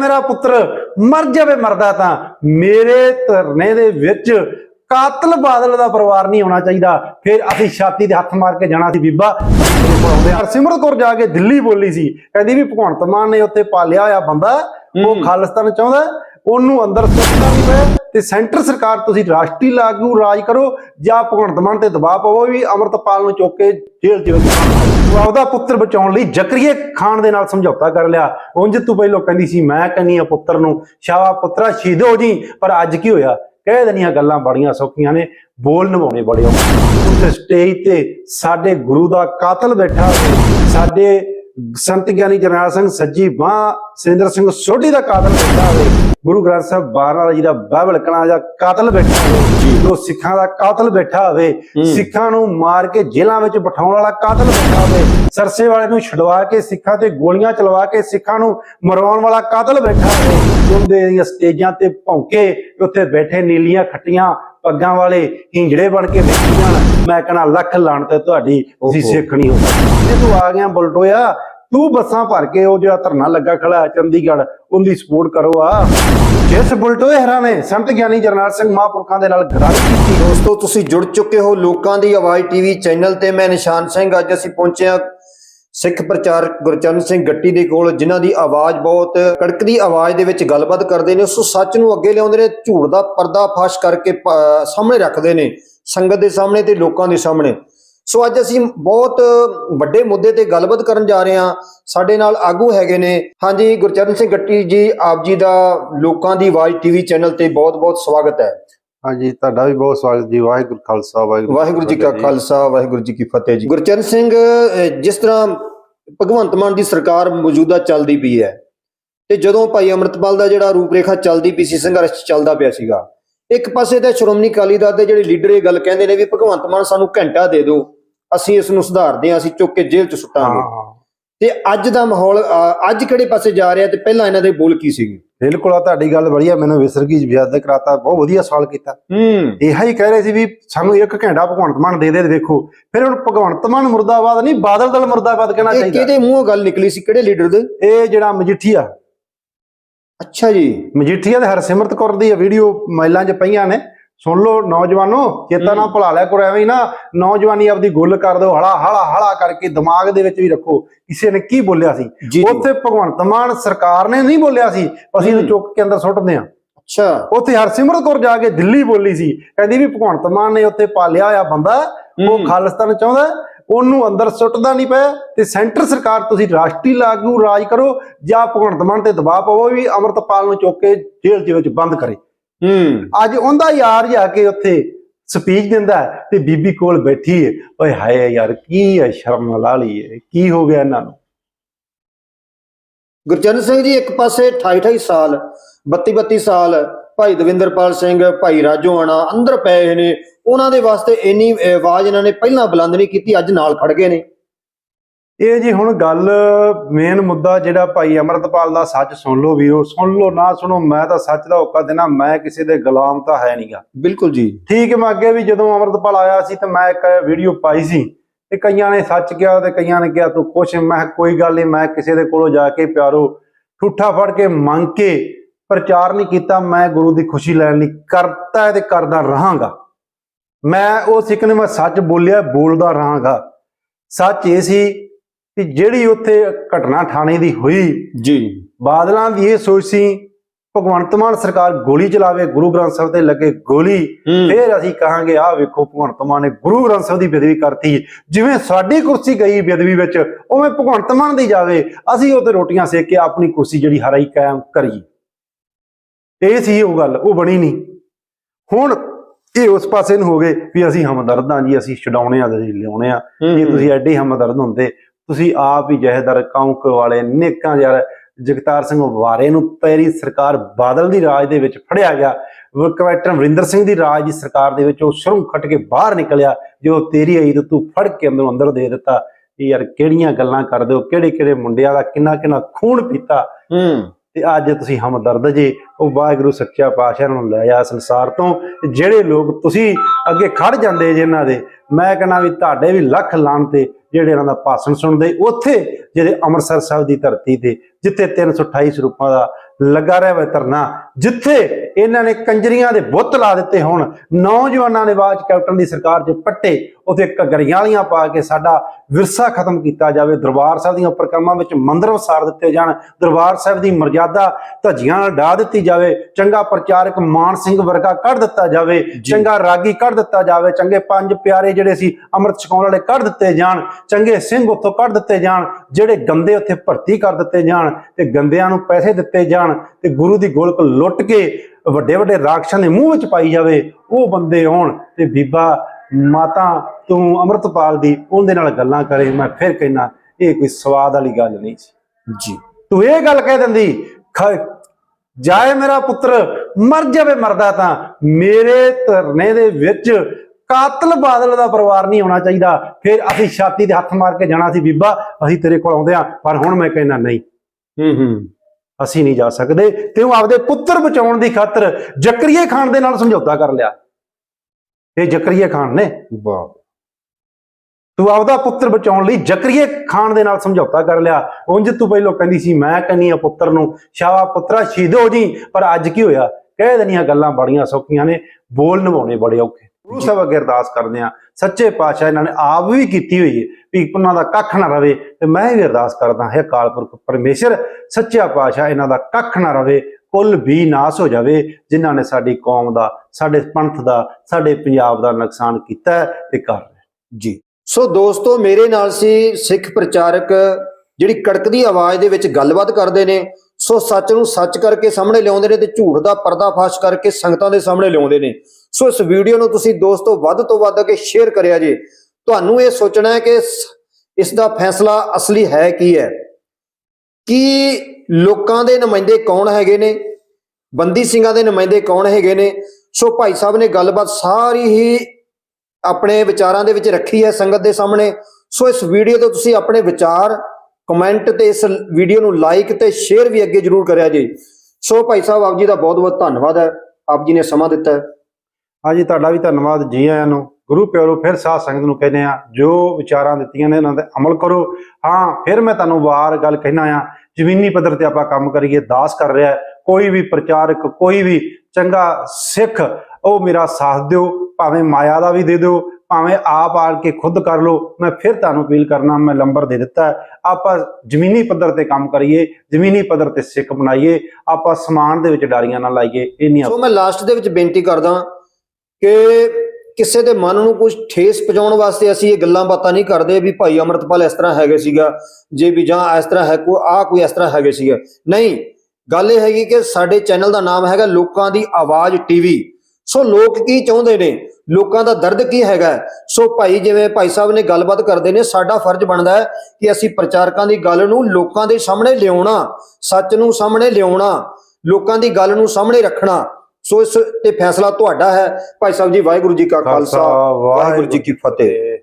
ਮੇਰਾ ਪੁੱਤਰ ਮਰ ਜਾਵੇ ਮਰਦਾ ਤਾਂ ਮੇਰੇ ਧਰਨੇ ਦੇ ਵਿੱਚ ਕਾਤਲ ਬਾਦਲ ਦਾ ਪਰਿਵਾਰ ਨਹੀਂ ਹੋਣਾ ਚਾਹੀਦਾ। ਫਿਰ ਅਸੀਂ ਛਾਤੀ ਤੇ ਹੱਥ ਮਾਰ ਕੇ ਜਾਣਾ ਸੀ ਬੀਬਾ। ਸਿਮਰਤ ਕੌਰ ਜਾ ਕੇ ਦਿੱਲੀ ਬੋਲੀ ਸੀ। ਕਹਿੰਦੀ ਵੀ ਭਗਵੰਤ ਮਾਨ ਨੇ ਉੱਥੇ ਪਾਲਿਆ ਹੋਇਆ ਬੰਦਾ ਉਹ ਖਾਲਿਸਤਾਨ ਚਾਹੁੰਦਾ ਉਹਨੂੰ ਅੰਦਰ ਸੁੱਟਣਾ ਨਹੀਂ ਪਿਆ ਤੇ ਸੈਂਟਰ ਸਰਕਾਰ ਤੁਸੀਂ ਰਾਸ਼ਟਰੀ ਲਾਗੂ ਰਾਜ ਕਰੋ ਜਾਂ ਭਗਵੰਤ ਮਾਨ ਤੇ ਦਬਾਅ ਪਾਵੋ ਵੀ ਅਮਰਤਪਾਲ ਨੂੰ ਚੁੱਕ ਕੇ ਜੇਲ੍ਹ 'ਚ ਆਪਦਾ ਪੁੱਤਰ ਬਚਾਉਣ ਲਈ ਜ਼ਕਰੀਏ ਖਾਨ ਦੇ ਨਾਲ ਸਮਝੌਤਾ ਕਰ ਲਿਆ। ਉਂਝ ਤੂੰ ਪਹਿਲਾਂ ਕਹਿੰਦੀ ਸੀ, ਮੈਂ ਕਹਿੰਦੀ ਆ ਪੁੱਤਰ ਨੂੰ ਸ਼ਾਵਾ ਪੁੱਤਰਾ ਸ਼ਹੀਦ ਹੋ ਜੀ, ਪਰ ਅੱਜ ਕੀ ਹੋਇਆ? ਕਹਿ ਦੇਣੀਆਂ ਗੱਲਾਂ ਬੜੀਆਂ ਸੌਖੀਆਂ ਨੇ, ਬੋਲ ਨਿਭਾਉਣੇ ਬੜੇ ਔਖੇ ਸਟੇਜ ਤੇ ਸਾਡੇ ਗੁਰੂ ਦਾ ਕਾਤਲ ਬੈਠਾ ਹੋਵੇ ਸਾਡੇ ਸੰਤ ਗਿਆਨੀ ਜਰਨੈਲ ਸਿੰਘ ਸੱਜੀ ਬਾਹ ਸਿੰਦਰ ਸਿੰਘ ਸੋਢੀ ਦਾ ਕਾਤਲ ਬੈਠਾ ਹੋਵੇ। ਗੁਰੂ ਗ੍ਰੰਥ ਸਾਹਿਬ ਬਾਰਾਂ ਜੀ ਦਾ ਬਾਈਬਲ ਕਲਾਂ ਦਾ ਕਾਤਲ ਬੈਠਾ ਹੋਵੇ। ਜੋ। ਸਿੱਖਾਂ ਦਾ ਕਾਤਲ ਬੈਠਾ ਹੋਵੇ। ਸਿੱਖਾਂ ਨੂੰ ਮਾਰ ਕੇ ਜੇਲ੍ਹਾਂ ਵਿੱਚ ਬਿਠਾਉਣ ਵਾਲਾ ਕਾਤਲ ਬੈਠਾ ਹੋਵੇ। ਸਰਸੇ ਵਾਲੇ ਨੂੰ ਛਡਵਾ ਕੇ ਸਿੱਖਾਂ ਤੇ ਗੋਲੀਆਂ ਚਲਵਾ ਕੇ ਸਿੱਖਾਂ ਨੂੰ ਮਰਵਾਉਣ ਵਾਲਾ ਕਾਤਲ ਬੈਠਾ ਹੋਵੇ। ਉਹਦੇ ਦੀਆਂ ਸਟੇਜਾਂ ਤੇ ਭੌਂਕੇ ਉੱਥੇ ਬੈਠੇ ਨੀਲੀਆਂ ਖੱਟੀਆਂ ਪੱਗਾਂ ਵਾਲੇ ਹਿੰਜੜੇ ਬਣ ਕੇ ਵੇਖੀ ਜਾਣ। ਮੈਂ ਕਹਣਾ ਲੱਖ ਲਾਣ ਤੇ ਤੁਹਾਡੀ ਤੁਸੀਂ ਓਹੋ। ਸਿੱਖ ਨਹੀਂ ਹੋ। ਜੇ ਤੂੰ ਆ ਗਿਆ ਬਲਟੋਇਆ ਤੂੰ ਬੱਸਾਂ ਭਰ ਕੇ ਉਹ ਜਿਹੜਾ ਧਰਨਾ ਲੱਗਾ ਖੜਾ ਚੰਡੀਗੜ੍ਹ ਉਹਦੀ ਸਪੋਰਟ ਕਰੋ ਆ। ਜਿਸ ਬਲਟੋਏ ਹਰਾਂ ਨੇ ਸੰਤ ਗਿਆਨੀ ਜਰਨੈਲ ਸਿੰਘ ਮਹਾਂਪੁਰਖਾਂ ਦੇ ਨਾਲ ਗਰਾਰੀ ਕੀਤੀ। ਦੋਸਤੋ ਤੁਸੀਂ ਜੁੜ ਚੁੱਕੇ ਹੋ ਲੋਕਾਂ ਦੀ ਆਵਾਜ਼ ਟੀਵੀ ਚੈਨਲ ਤੇ। ਮੈਂ ਨਿਸ਼ਾਨ ਸਿੰਘ ਅੱਜ ਅਸੀਂ ਪਹੁੰਚੇ ਹਾਂ ਸਿੱਖ ਪ੍ਰਚਾਰਕ ਗੁਰਚਰਨ ਸਿੰਘ ਗੱਟੀ ਦੇ ਕੋਲ, ਜਿਨ੍ਹਾਂ ਦੀ ਆਵਾਜ਼ ਬਹੁਤ ਕੜਕਦੀ ਆਵਾਜ਼ ਦੇ ਵਿੱਚ ਗੱਲਬਾਤ ਕਰਦੇ ਨੇ ਉਸ ਸੱਚ ਨੂੰ ਅੱਗੇ ਲਿਆਉਂਦੇ ਨੇ, ਝੂਠ ਦਾ ਪਰਦਾ ਫਾਸ਼ ਕਰਕੇ ਸਾਹਮਣੇ ਰੱਖਦੇ ਨੇ, ਸੰਗਤ ਦੇ ਸਾਹਮਣੇ ਤੇ ਲੋਕਾਂ ਦੇ ਸਾਹਮਣੇ। ਸੋ ਅੱਜ ਅਸੀਂ ਬਹੁਤ ਵੱਡੇ ਮੁੱਦੇ ਤੇ ਗੱਲਬਾਤ ਕਰਨ ਜਾ ਰਹੇ ਹਾਂ। ਸਾਡੇ ਨਾਲ ਆਗੂ ਹੈਗੇ ਨੇ। ਹਾਂਜੀ ਗੁਰਚਰਨ ਸਿੰਘ ਗੱਟੀ ਜੀ, ਆਪ ਜੀ ਦਾ ਲੋਕਾਂ ਦੀ ਆਵਾਜ਼ ਟੀਵੀ ਚੈਨਲ ਤੇ ਬਹੁਤ-ਬਹੁਤ ਸਵਾਗਤ ਹੈ। ਹਾਂਜੀ ਤੁਹਾਡਾ ਵੀ ਬਹੁਤ ਸਵਾਗਤ ਜੀ ਵਾਹਿਗੁਰੂ ਖਾਲਸਾ ਵਾਹਿਗੁਰੂ ਜੀ ਕਾ ਖਾਲਸਾ ਵਾਹਿਗੁਰੂ ਜੀ ਕੀ ਫਤਿਹ ਜੀ। ਗੁਰਚਰਨ ਸਿੰਘ ਜਿਸ ਤਰ੍ਹਾਂ ਭਗਵੰਤ ਮਾਨ ਦੀ ਸਰਕਾਰ ਮੌਜੂਦਾ ਚੱਲਦੀ ਪਈ ਹੈ ਤੇ ਜਦੋਂ ਭਾਈ ਅਮਰਤਪਾਲ ਦਾ ਜਿਹੜਾ ਰੂਪਰੇਖਾ ਚੱਲਦੀ ਪਈ ਸੀ ਸੰਘਰਸ਼ ਚੱਲਦਾ ਪਿਆ ਸੀਗਾ ਇੱਕ ਪਾਸੇ ਤਾਂ ਸ਼੍ਰੋਮਣੀ ਅਕਾਲੀ ਦਲ ਦੇ ਜਿਹੜੇ ਲੀਡਰ ਇਹ ਗੱਲ ਕਹਿੰਦੇ ਨੇ ਵੀ ਭਗਵੰਤ ਮਾਨ ਸਾਨੂੰ ਘੰਟਾ ਦੇ ਦਿਓ ਅਸੀਂ ਇਸ ਨੂੰ ਸੁਧਾਰਦੇ ਹਾਂ ਅਸੀਂ ਚੁੱਕ ਕੇ ਜੇਲ੍ਹ 'ਚ ਸੁੱਟਾਂਗੇ। ਤੇ ਅੱਜ ਦਾ ਮਾਹੌਲ ਅੱਜ ਕਿਹੜੇ ਪਾਸੇ ਜਾ ਰਿਹਾ ਤੇ ਪਹਿਲਾਂ ਇਹਨਾਂ ਦੇ ਬੋਲ ਕੀ ਸੀਗੇ? ਬਿਲਕੁਲ ਆ ਤੁਹਾਡੀ ਗੱਲ ਬੜੀਆ ਮੈਨੂੰ ਵਿਸਰ ਗਈ ਵਿਆਦ ਕਰਾਤਾ ਬਹੁਤ ਵਧੀਆ ਸਵਾਲ ਕੀਤਾ। ਹੂੰ। ਇਹੋ ਹੀ ਕਹਿ ਰਹੇ ਸੀ ਵੀ ਸਾਨੂੰ ਇੱਕ ਘੰਟਾ ਭਗਵੰਤ ਮਾਨ ਦੇ ਦੇ ਤੇ ਵੇਖੋ ਫਿਰ ਹੁਣ ਭਗਵੰਤ ਮਾਨ ਮੁਰਦਾਬਾਦ ਨਹੀਂ ਬਾਦਲ ਦਲ ਮੁਰਦਾਬਾਦ ਕਹਿਣਾ ਇਹ ਚਾਹੀਦਾ। ਕਿਹਦੇ ਮੂੰਹੋਂ ਗੱਲ ਨਿਕਲੀ ਸੀ? ਕਿਹੜੇ ਲੀਡਰ ਦੇ? ਇਹ ਜਿਹੜਾ ਮਜੀਠੀਆ। ਅੱਛਾ ਜੀ। ਮਜੀਠੀਆ ਦੇ ਹਰਸਿਮਰਤ ਕੌਰ ਦੀ ਵੀਡੀਓ ਮਾਈਲਾਂ 'ਚ ਪਈਆਂ ਨੇ। ਸੁਣ ਲਓ ਨੌਜਵਾਨੋ ਚੇਤਾ ਨਾ ਭੁਲਾ ਲਿਆ ਕਰੋ ਐਵੇਂ ਨਾ ਨੌਜਵਾਨੀ ਆਪਦੀ ਗੁੱਲ ਕਰ ਦਿਓ ਹਲਾ ਹਲਾ ਹਲਾ ਕਰਕੇ ਦਿਮਾਗ ਦੇ ਵਿੱਚ ਵੀ ਰੱਖੋ ਕਿਸੇ ਨੇ ਕੀ ਬੋਲਿਆ ਸੀ? ਉੱਥੇ ਭਗਵੰਤ ਮਾਨ ਸਰਕਾਰ ਨੇ ਨਹੀਂ ਬੋਲਿਆ ਸੀ ਅਸੀਂ ਇਹਨੂੰ ਹੂੰ। ਚੁੱਕ ਕੇ ਅੰਦਰ ਸੁੱਟਦੇ ਹਾਂ। ਅੱਛਾ। ਉੱਥੇ ਹਰਸਿਮਰਤ ਕੌਰ ਜਾ ਕੇ ਦਿੱਲੀ ਬੋਲੀ ਸੀ ਕਹਿੰਦੀ ਵੀ ਭਗਵੰਤ ਮਾਨ ਨੇ ਉੱਥੇ ਪਾਲਿਆ ਹੋਇਆ ਬੰਦਾ ਉਹ। ਖਾਲਿਸਤਾਨ ਚਾਹੁੰਦਾ ਉਹਨੂੰ ਅੰਦਰ ਸੁੱਟਦਾ ਨਹੀਂ ਪਿਆ ਤੇ ਸੈਂਟਰ ਸਰਕਾਰ ਤੁਸੀਂ ਰਾਸ਼ਟਰੀ ਲਾਗੂ ਰਾਜ ਕਰੋ ਜਾਂ ਭਗਵੰਤ ਮਾਨ ਤੇ ਦਬਾਅ ਪਾਵੋ ਵੀ ਅਮਰਤਪਾਲ ਨੂੰ ਚੁੱਕ ਕੇ ਜੇਲ੍ਹ ਦੇ ਵਿੱਚ ਬੰਦ ਕਰੇ। ਹੂੰ। ਅੱਜ ਉਹਦਾ ਯਾਰ ਜਾ ਕੇ ਉੱਥੇ ਸਪੀਚ ਦਿੰਦਾ ਤੇ ਬੀਬੀ ਕੋਲ ਬੈਠੀ ਹੈ। ਓਏ ਹਾਏ ਯਾਰ ਕੀ ਹੈ ਸ਼ਰਮ ਲਾ ਲਈ ਹੈ? ਕੀ ਹੋ ਗਿਆ ਇਹਨਾਂ ਨੂੰ? ਗੁਰਚਰਨ ਸਿੰਘ ਜੀ ਇੱਕ ਪਾਸੇ 28 28 ਸਾਲ 32 32 ਸਾਲ ਭਾਈ ਦਵਿੰਦਰਪਾਲ ਸਿੰਘ ਭਾਈ ਰਾਜੋਆਣਾ ਅੰਦਰ ਪਏ ਹੋਏ ਨੇ। ਉਹਨਾਂ ਦੇ ਵਾਸਤੇ ਇੰਨੀ ਆਵਾਜ਼ ਇਹਨਾਂ ਨੇ ਪਹਿਲਾਂ ਬੁਲੰਦ ਨਹੀਂ ਕੀਤੀ ਅੱਜ ਨਾਲ ਖੜ ਗਏ ਨੇ। ਇਹ ਜੀ ਹੁਣ ਗੱਲ ਮੇਨ ਮੁੱਦਾ ਜਿਹੜਾ ਭਾਈ ਅਮਰਤਪਾਲ ਦਾ ਸੱਚ ਸੁਣ ਲਓ ਵੀਰੋ ਸੁਣ ਲਓ ਨਾ ਸੁਣੋ ਮੈਂ ਤਾਂ ਸੱਚ ਦਾ ਹੋਕਾ ਦੇਣਾ ਮੈਂ ਕਿਸੇ ਦੇ ਗੁਲਾਮ ਤਾਂ ਹੈ ਨਹੀਂਗਾ ਬਿਲਕੁਲ ਜੀ। ਠੀਕ ਹੈ ਮੈਂ ਅੱਗੇ ਵੀ ਜਦੋਂ ਅਮਰਤਪਾਲ ਆਇਆ ਸੀ ਤਾਂ ਮੈਂ ਇੱਕ ਵੀਡੀਓ ਪਾਈ ਸੀ ਤੇ ਕਈਆਂ ਨੇ ਸੱਚ ਕਿਹਾ ਤੇ ਕਈਆਂ ਨੇ ਕਿਹਾ ਤੂੰ ਕੁਛ ਮੈਂ ਕੋਈ ਗੱਲ ਨਹੀਂ ਮੈਂ ਕਿਸੇ ਦੇ ਕੋਲੋਂ ਜਾ ਕੇ ਪਿਆਰੋ ਠੂਠਾ ਫੜ ਕੇ ਮੰਗ ਕੇ ਪ੍ਰਚਾਰ ਨਹੀਂ ਕੀਤਾ ਮੈਂ ਗੁਰੂ ਦੀ ਖੁਸ਼ੀ ਲੈਣ ਲਈ ਕਰਤਾ ਤੇ ਕਰਦਾ ਰਹਾਂਗਾ। ਮੈਂ ਉਹ ਸਿੱਖ ਨੇ ਮੈਂ ਸੱਚ ਬੋਲਿਆ ਬੋਲਦਾ ਰਹਾਂਗਾ। ਸੱਚ ਇਹ ਸੀ ਕਿ ਜਿਹੜੀ ਉੱਥੇ ਘਟਨਾ ਥਾਣੇ ਦੀ ਹੋਈ ਜੀ। ਬਾਦਲਾਂ ਦੀ ਇਹ ਸੋਚ ਸੀ ਭਗਵੰਤ ਮਾਨ ਸਰਕਾਰ ਗੋਲੀ ਚਲਾਵੇ ਗੁਰੂ ਗ੍ਰੰਥ ਸਾਹਿਬ ਤੇ ਲੱਗੇ ਗੋਲੀ ਫਿਰ ਅਸੀਂ ਕਹਾਂਗੇ ਆਹ ਵੇਖੋ ਭਗਵੰਤ ਮਾਨ ਨੇ ਗੁਰੂ ਗ੍ਰੰਥ ਸਾਹਿਬ ਦੀ ਬੇਦਬੀ ਕਰਤੀ ਜਿਵੇਂ ਸਾਡੀ ਕੁਰਸੀ ਗਈ ਬੇਦਬੀ ਵਿੱਚ ਉਵੇਂ ਭਗਵੰਤ ਮਾਨ ਦੀ ਜਾਵੇ। ਅਸੀਂ ਉੱਤੇ ਰੋਟੀਆਂ ਸੇਕ ਕੇ ਆਪਣੀ ਕੁਰਸੀ ਜਿਹੜੀ ਹਰਾਈ ਕਾਇਮ ਕਰੀਏ। ਇਹ ਸੀ ਉਹ ਗੱਲ ਉਹ ਬਣੀ ਨਹੀਂ। ਹੁਣ ਇਹ ਉਸ ਪਾਸੇ ਨੂੰ ਹੋ ਗਏ ਵੀ ਅਸੀਂ ਹਮਦਰਦਾਂ ਜੀ ਅਸੀਂ ਛਡਾਉਣੇ ਆ ਅਸੀਂ ਲਿਆਉਣੇ ਆ। ਜੇ ਤੁਸੀਂ ਐਡੇ ਹਮਦਰਦ ਹੁੰਦੇ ਤੁਸੀਂ ਆਪ ਹੀ ਜਹਦਰ ਕੌਂਕ ਵਾਲੇ, ਨੇਕਾਂ ਯਾਰ ਜਗਤਾਰ ਸਿੰਘ ਵਾਰੇ ਨੂੰ ਤੇਰੀ ਸਰਕਾਰ ਬਾਦਲ ਦੀ ਰਾਜ ਦੇ ਵਿੱਚ ਫੜਿਆ ਗਿਆ। ਕੈਪਟਨ ਅਮਰਿੰਦਰ ਸਿੰਘ ਦੀ ਰਾਜ ਦੀ ਸਰਕਾਰ ਦੇ ਵਿੱਚ ਉਹ ਸ਼ਰਮ ਖੱਟ ਕੇ ਬਾਹਰ ਨਿਕਲਿਆ, ਜੋ ਤੇਰੀ ਆਈ ਤੇ ਤੂੰ ਫੜ ਕੇ ਅੰਦਰੋਂ ਅੰਦਰ ਦੇ ਦਿੱਤਾ। ਇਹ ਯਾਰ ਕਿਹੜੀਆਂ ਗੱਲਾਂ ਕਰਦੇ ਹੋ? ਕਿਹੜੇ ਕਿਹੜੇ ਮੁੰਡਿਆਂ ਦਾ ਕਿੰਨਾ ਕਿੰਨਾ ਖੂਨ ਪੀਤਾ? ਹੂੰ। ਤੇ ਅੱਜ ਤੁਸੀਂ ਹਮਦਰਦ ਜੇ। ਉਹ ਵਾਹਿਗੁਰੂ ਸੱਚਾ ਪਾਤਸ਼ਾਹ ਨੂੰ ਲੈ ਆ ਸੰਸਾਰ ਤੋਂ। ਜਿਹੜੇ ਲੋਕ ਤੁਸੀਂ ਅੱਗੇ ਖੜ ਜਾਂਦੇ ਜੇ ਇਹਨਾਂ ਦੇ, ਮੈਂ ਕਹਿੰਦਾ ਵੀ ਤੁਹਾਡੇ ਵੀ ਲੱਖ ਲਾਣ ਤੇ ਜਿਹੜੇ ਇਹਨਾਂ ਦਾ ਭਾਸ਼ਣ ਸੁਣਦੇ, ਉੱਥੇ ਜਿਹੜੇ ਅੰਮ੍ਰਿਤਸਰ ਸਾਹਿਬ ਦੀ ਧਰਤੀ ਤੇ, ਜਿੱਥੇ 328 ਸਰੂਪਾਂ ਦਾ ਲੱਗਾ ਰਿਹਾ ਵੇ ਧਰਨਾ ਜਿੱਥੇ ਇਹਨਾਂ ਨੇ ਕੰਜਰੀਆਂ ਦੇ ਬੁੱਤ ਲਾ ਦਿੱਤੇ ਹੁਣ। ਨੌਜਵਾਨਾਂ ਨੇ ਬਾਅਦ ਕੈਪਟਨ ਦੀ ਸਰਕਾਰ 'ਚ ਪੱਟੇ ਉਥੇ ਘਗਰੀਆਂ ਵਾਲੀਆਂ ਪਾ ਕੇ ਸਾਡਾ ਵਿਰਸਾ ਖਤਮ ਕੀਤਾ ਜਾਵੇ। ਦਰਬਾਰ ਸਾਹਿਬ ਦੀਆਂ ਪ੍ਰਕਰਮਾਂ ਵਿੱਚ ਮੰਦਰ ਵਸਾਰ ਦਿੱਤੇ ਜਾਣ। ਦਰਬਾਰ ਸਾਹਿਬ ਦੀ ਮਰਜ਼ਾਦਾ ਧੱਜੀਆਂ ਨਾਲ ਢਾ ਦਿੱਤੀ ਜਾਵੇ। ਚੰਗਾ ਪ੍ਰਚਾਰਕ ਮਾਨ ਸਿੰਘ ਵਰਗਾ ਕੱਢ ਦਿੱਤਾ ਜਾਵੇ। ਚੰਗਾ ਰਾਗੀ ਕੱਢ ਦਿੱਤਾ ਜਾਵੇ। ਚੰਗੇ ਪੰਜ ਪਿਆਰੇ ਜਿਹੜੇ ਸੀ ਅੰਮ੍ਰਿਤ ਛਕਾਉਣ ਵਾਲੇ ਕੱਢ ਦਿੱਤੇ ਜਾਣ। ਚੰਗੇ ਸਿੰਘ ਉੱਥੋਂ ਕੱਢ ਦਿੱਤੇ ਜਾਣ। ਜਿਹੜੇ ਗੰਦੇ ਉੱਥੇ ਭਰਤੀ ਕਰ ਦਿੱਤੇ ਜਾਣ ਤੇ ਗੰਦਿਆਂ ਨੂੰ ਪੈਸੇ ਦਿੱਤੇ ਜਾਣ। ਤੇ ਗੁਰੂ ਦੀ ਗੋਲਕ ਲੁੱਟ ਕੇ ਵੱਡੇ ਵੱਡੇ ਰਾਖਸ਼ਾਂ ਦੇ ਮੂੰਹ ਵਿੱਚ ਪਾਈ ਜਾਵੇ ਉਹ ਬੰਦੇ ਹੋਣ ਤੇ ਬੀਬਾ ਮਾਤਾ ਤੂੰ ਅੰਮ੍ਰਿਤਪਾਲ ਦੀ ਉਹਦੇ ਨਾਲ ਗੱਲਾਂ ਕਰੇ ਮੈਂ ਫਿਰ ਕਹਿਣਾ ਇਹ ਕੋਈ ਸਵਾਦ ਵਾਲੀ ਗੱਲ ਨਹੀਂ ਸੀ। ਜੀ। ਤੂੰ ਇਹ ਗੱਲ ਕਹਿ ਦਿੰਦੀ ਜਾਏ ਮੇਰਾ ਪੁੱਤਰ ਮਰ ਜਾਵੇ ਮਰਦਾ ਤਾਂ ਮੇਰੇ ਧਰਨੇ ਦੇ ਵਿੱਚ ਕਾਤਲ ਬਾਦਲ ਦਾ ਪਰਿਵਾਰ ਨਹੀਂ ਹੋਣਾ ਚਾਹੀਦਾ। ਫਿਰ ਅਸੀਂ ਛਾਤੀ ਤੇ ਹੱਥ ਮਾਰ ਕੇ ਜਾਣਾ ਸੀ ਬੀਬਾ ਅਸੀਂ ਤੇਰੇ ਕੋਲ ਆਉਂਦੇ ਆ ਪਰ ਹੁਣ ਮੈਂ ਕਹਿਣਾ ਨਹੀਂ। ਹੂੰ ਹੂੰ। ਅਸੀਂ ਨਹੀਂ ਜਾ ਸਕਦੇ ਤੇ ਉਹ ਆਪਦੇ ਪੁੱਤਰ ਬਚਾਉਣ ਦੀ ਖਾਤਰ ਜ਼ਕਰੀਏ ਖਾਨ ਦੇ ਨਾਲ ਸਮਝੌਤਾ ਕਰ ਲਿਆ। ਇਹ ਜ਼ਕਰੀਏ ਖਾਨ ਨੇ। ਵਾਹ। ਤੂੰ ਆਪਦਾ ਪੁੱਤਰ ਬਚਾਉਣ ਲਈ ਜ਼ਕਰੀਏ ਖਾਨ ਦੇ ਨਾਲ ਸਮਝੌਤਾ ਕਰ ਲਿਆ। ਉਂਝ ਤੂੰ ਪਹਿਲਾਂ ਕਹਿੰਦੀ ਸੀ ਮੈਂ ਕਹਿੰਨੀ ਆ ਪੁੱਤਰ ਨੂੰ ਸ਼ਾਵਾ ਪੁੱਤਰਾ ਸ਼ਹੀਦ ਹੋ ਜੀ ਪਰ ਅੱਜ ਕੀ ਹੋਇਆ? ਕਹਿ ਦੇਣੀਆਂ ਗੱਲਾਂ ਬੜੀਆਂ ਸੌਖੀਆਂ ਨੇ ਬੋਲ ਨਿਭਾਉਣੇ ਬੜੇ ਔਖੇ। ਗੁਰੂ ਸਾਹਿਬ ਅੱਗੇ ਅਰਦਾਸ ਕਰਦੇ ਆ ਸੱਚੇ ਪਾਤਸ਼ਾਹ ਇਹਨਾਂ ਨੇ ਆਪ ਵੀ ਕੀਤੀ ਹੋਈ ਹੈ ਵੀ ਉਹਨਾਂ ਦਾ ਕੱਖ ਨਾ ਰਵੇ ਤੇ ਮੈਂ ਵੀ ਅਰਦਾਸ ਕਰਦਾ ਹੈ ਕਾਲਪੁਰਖ ਪਰਮੇਸ਼ਰ, ਸੱਚਾ ਪਾਤਸ਼ਾਹ ਇਹਨਾਂ ਦਾ ਕੱਖ ਨਾ ਰਵੇ, ਕੁੱਲ ਵੀ ਨਾਸ ਹੋ ਜਾਵੇ, ਜਿਨ੍ਹਾਂ ਨੇ ਸਾਡੀ ਕੌਮ ਦਾ, ਸਾਡੇ ਪੰਥ ਦਾ, ਸਾਡੇ ਪੰਜਾਬ ਦਾ ਨੁਕਸਾਨ ਕੀਤਾ ਤੇ ਕਰ ਰਿਹਾ ਜੀ। ਸੋ ਦੋਸਤੋ, ਮੇਰੇ ਨਾਲ ਸੀ ਸਿੱਖ ਪ੍ਰਚਾਰਕ ਜਿਹੜੀ ਕੜਕਦੀ ਆਵਾਜ਼ ਦੇ ਵਿੱਚ ਗੱਲਬਾਤ ਕਰਦੇ ਨੇ। ਸੋ ਸੱਚ ਨੂੰ ਸੱਚ ਕਰਕੇ ਸਾਹਮਣੇ ਲਿਆਉਂਦੇ ਨੇ ਤੇ ਝੂਠ ਦਾ ਪਰਦਾਫਾਸ਼ ਕਰਕੇ ਸੰਗਤਾਂ ਦੇ ਸਾਹਮਣੇ ਲਿਆਉਂਦੇ ਨੇ। ਸੋ ਇਸ ਵੀਡੀਓ ਨੂੰ ਤੁਸੀਂ ਦੋਸਤੋ ਵੱਧ ਤੋਂ ਵੱਧ ਅੱਗੇ ਸ਼ੇਅਰ ਕਰਿਆ ਜੇ, ਤੁਹਾਨੂੰ ਇਹ ਸੋਚਣਾ ਹੈ ਕਿ ਇਸ- ਦਾ ਫੈਸਲਾ ਅਸਲੀ ਹੈ ਕੀ ਹੈ? ਕਿ ਲੋਕਾਂ ਦੇ ਨੁਮਾਇੰਦੇ ਕੌਣ ਹੈਗੇ ਨੇ? ਬੰਦੀ ਸਿੰਘਾਂ ਦੇ ਨੁਮਾਇੰਦੇ ਕੌਣ ਹੈਗੇ ਨੇ? ਸੋ ਭਾਈ ਸਾਹਿਬ ਨੇ ਗੱਲਬਾਤ ਸਾਰੀ ਹੀ ਆਪਣੇ ਵਿਚਾਰਾਂ ਦੇ ਵਿੱਚ ਰੱਖੀ ਹੈ ਸੰਗਤ ਦੇ ਸਾਹਮਣੇ। ਸੋ ਇਸ ਵੀਡੀਓ ਤੋਂ ਤੁਸੀਂ ਆਪਣੇ ਵਿਚਾਰ ਕਮੈਂਟ ਤੇ ਇਸ ਵੀਡੀਓ ਨੂੰ ਲਾਈਕ ਤੇ ਸ਼ੇਅਰ ਵੀ ਅੱਗੇ ਜਰੂਰ ਕਰਿਆ ਜੀ। ਸੋ ਭਾਈ ਸਾਹਿਬ, ਆਪ ਜੀ ਦਾ ਬਹੁਤ ਬਹੁਤ ਧੰਨਵਾਦ ਹੈ। ਆਪ ਜੀ ਨੇ ਸਮਾਂ ਦਿੱਤਾ ਹਾਂਜੀ ਤੁਹਾਡਾ ਵੀ ਧੰਨਵਾਦ ਜੀ ਆਇਆਂ ਨੂੰ ਗੁਰੂ ਪਿਆਰੋ ਫਿਰ ਸਾਧ ਸੰਗਤ ਨੂੰ ਕਹਿੰਦੇ ਆ ਜੋ ਵਿਚਾਰਾਂ ਦਿੱਤੀਆਂ ਨੇ ਉਹਨਾਂ ਤੇ ਅਮਲ ਕਰੋ ਹਾਂ ਫਿਰ ਮੈਂ ਤੁਹਾਨੂੰ ਵਾਰ ਗੱਲ ਕਹਿਣਾ ਆ ਜ਼ਮੀਨੀ ਪੱਧਰ ਤੇ ਆਪਾਂ ਕੰਮ ਕਰੀਏ ਦਾਸ ਕਰ ਰਿਹਾ। ਕੋਈ ਵੀ ਪ੍ਰਚਾਰਕ ਕੋਈ ਵੀ ਚੰਗਾ ਸਿੱਖ ਉਹ ਮੇਰਾ ਸਾਥ ਦਿਓ ਭਾਵੇਂ ਮਾਇਆ ਦਾ ਵੀ ਦੇ ਦਿਓ ਭਾਵੇਂ ਆਪ ਆਲ ਕੇ ਖੁਦ ਕਰ ਲਓ ਮੈਂ ਫਿਰ ਤੁਹਾਨੂੰ ਅਪੀਲ ਕਰਨਾ ਮੈਂ ਨੰਬਰ ਦੇ ਦਿੱਤਾ। ਆਪਾਂ ਜ਼ਮੀਨੀ ਪੱਧਰ ਤੇ ਕੰਮ ਕਰੀਏ ਜ਼ਮੀਨੀ ਪੱਧਰ ਤੇ ਸਿੱਖ ਬਣਾਈਏ ਆਪਾਂ ਸਮਾਨ ਦੇ ਵਿੱਚ ਡਾਰੀਆਂ ਨਾ ਲਾਈਏ ਇੰਨੀਆਂ ਸੋ ਮੈਂ ਲਾਸਟ ਦੇ ਵਿੱਚ ਬੇਨਤੀ ਕਰਦਾ ਕਿ ਕਿਸੇ ਦੇ ਮਨ ਨੂੰ ਕੁਝ ਠੇਸ ਪਹੁੰਚਾਉਣ ਵਾਸਤੇ ਅਸੀਂ ਇਹ ਗੱਲਾਂ ਬਾਤਾਂ ਨਹੀਂ ਕਰਦੇ ਵੀ ਭਾਈ ਅਮਰਤਪਾਲ ਇਸ ਤਰ੍ਹਾਂ ਹੈਗੇ ਸੀਗਾ, ਜੇ ਵੀ ਜਾਂ ਇਸ ਤਰ੍ਹਾਂ ਹੈ ਕੋ ਆ ਕੋਈ ਇਸ ਤਰ੍ਹਾਂ ਹੈਗੇ ਸੀਗਾ। ਨਹੀਂ, ਗੱਲ ਇਹ ਹੈਗੀ ਕਿ ਸਾਡੇ ਚੈਨਲ ਦਾ ਨਾਮ ਹੈਗਾ ਲੋਕਾਂ ਦੀ ਆਵਾਜ਼ ਟੀਵੀ। ਸੋ ਲੋਕ ਕੀ ਚਾਹੁੰਦੇ ਨੇ? ਲੋਕਾਂ ਦਾ ਦਰਦ ਕੀ ਹੈਗਾ? ਸੋ ਭਾਈ ਜਿਵੇਂ ਭਾਈ ਸਾਹਿਬ ਨੇ ਗੱਲਬਾਤ ਕਰਦੇ ਨੇ, ਸਾਡਾ ਫਰਜ਼ ਬਣਦਾ ਹੈ ਕਿ ਅਸੀਂ ਪ੍ਰਚਾਰਕਾਂ ਦੀ ਗੱਲ ਨੂੰ ਲੋਕਾਂ ਦੇ ਸਾਹਮਣੇ ਲਿਆਉਣਾ, ਸੱਚ ਨੂੰ ਸਾਹਮਣੇ ਲਿਆਉਣਾ, ਲੋਕਾਂ ਦੀ ਗੱਲ ਨੂੰ ਸਾਹਮਣੇ ਰੱਖਣਾ। ਸੋ ਇਸ ਤੇ ਫੈਸਲਾ ਤੁਹਾਡਾ ਹੈ। ਭਾਈ ਸਾਹਿਬ ਜੀ ਵਾਹਿਗੁਰੂ ਜੀ ਕਾ ਖਾਲਸਾ ਵਾਹਿਗੁਰੂ ਜੀ ਕੀ ਫਤਿਹ।